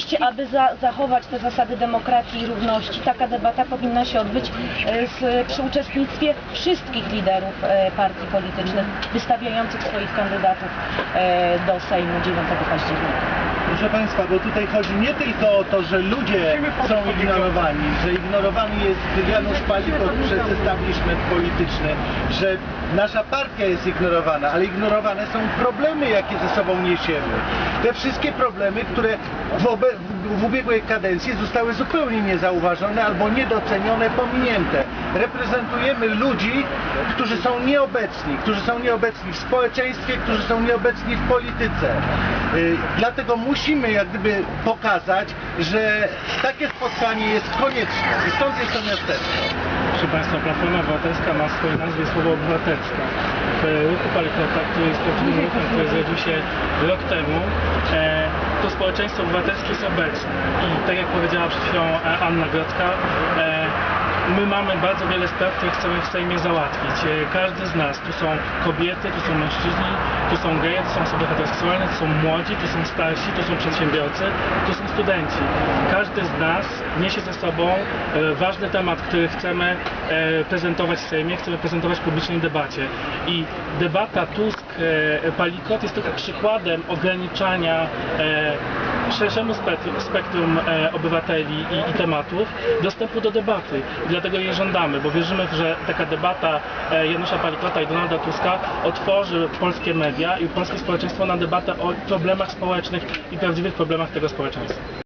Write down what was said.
Oczywiście, aby za, zachować te zasady demokracji i równości, taka debata powinna się odbyć e, z, przy uczestnictwie wszystkich liderów e, partii politycznych wystawiających swoich kandydatów e, do Sejmu 9 października. Proszę Państwa, bo tutaj chodzi nie tylko o to, że ludzie są ignorowani, że ignorowany jest Janusz Palikot przez establishment polityczny, że nasza partia jest ignorowana, ale ignorowane są problemy, jakie ze sobą niesiemy. Te wszystkie problemy, które w, obe, w, w ubiegłej kadencji zostały zupełnie niezauważone albo niedocenione, pominięte. Reprezentujemy ludzi, którzy są nieobecni, którzy są nieobecni w społeczeństwie, którzy są nieobecni w polityce. Y, Dlatego musimy jak gdyby pokazać, że takie spotkanie jest konieczne i stąd jest to miasteczko. Proszę Państwa, Platforma Obywatelska ma w swojej nazwie słowo obywatelska. W ruchu Palikota, który jest prawdziwym ruchem, który zrodził się rok temu, e, to społeczeństwo obywatelskie jest obecne. I tak jak powiedziała przed chwilą e, Anna Grodzka, e, my mamy bardzo wiele spraw, które chcemy w Sejmie załatwić. E, Każdy z nas, tu są kobiety, tu są mężczyźni, tu są geje, tu są osoby heteroseksualne, tu są młodzi, tu są starsi, tu są przedsiębiorcy, tu są studenci. Każdy z nas niesie ze sobą e, ważny temat, który chcemy e, prezentować w Sejmie, chcemy prezentować w publicznej debacie. I debata Tusk-Palikot jest tylko przykładem ograniczania szerszemu spektrum, e, obywateli i, i tematów dostępu do debaty. Dlatego jej żądamy, bo wierzymy, że taka debata e, Janusza Palikota i Donalda Tuska otworzy polskie media i polskie społeczeństwo na debatę o problemach społecznych i prawdziwych problemach tego społeczeństwa.